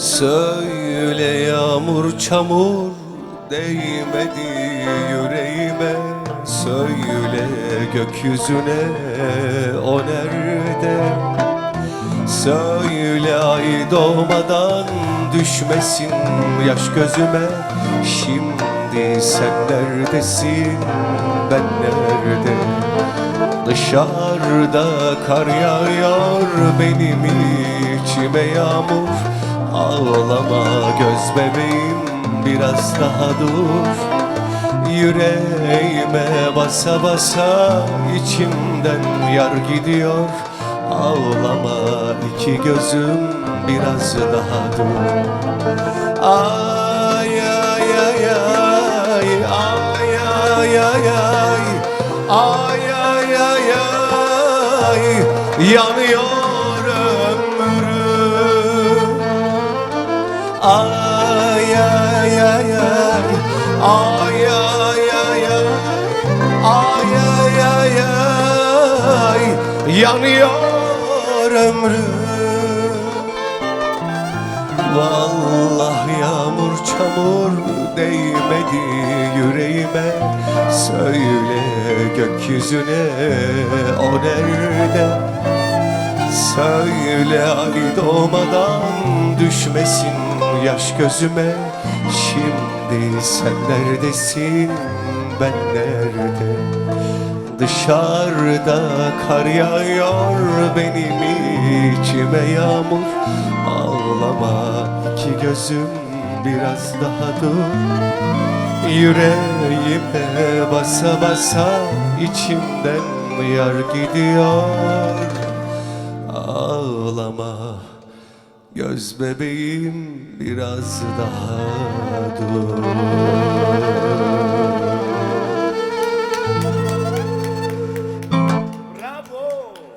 Söyle yağmur çamur değmedi yüreğime. Söyle gökyüzüne o nerede? Söyle ay doğmadan düşmesin yaş gözüme. Şimdi sen neredesin ben nerede? Dışarıda kar yağıyor benim içime yağmur Ağlama göz bebeğim biraz daha dur. Yüreğime basa basa içimden yar gidiyor. Ağlama iki gözüm biraz daha dur. Ay ay ay ay ay ay ay ay. Ay ay ay yanıyor Ay ay ay ay. Ay ay ay ay. Ay ay ay yanıyor ömrüm. Vallahi yağmur çamur değmedi yüreğime. Söyle gökyüzüne o nerede? Söyle ay doğmadan düşmesin yaş gözüme. Şimdi sen neredesin? Ben nerede? Dışarıda kar yağıyor benim içime yağmur. Ağlama iki gözüm biraz daha dur. Yüreğime basa basa içimden yar gidiyor. Ağlama göz bebeğim biraz daha dur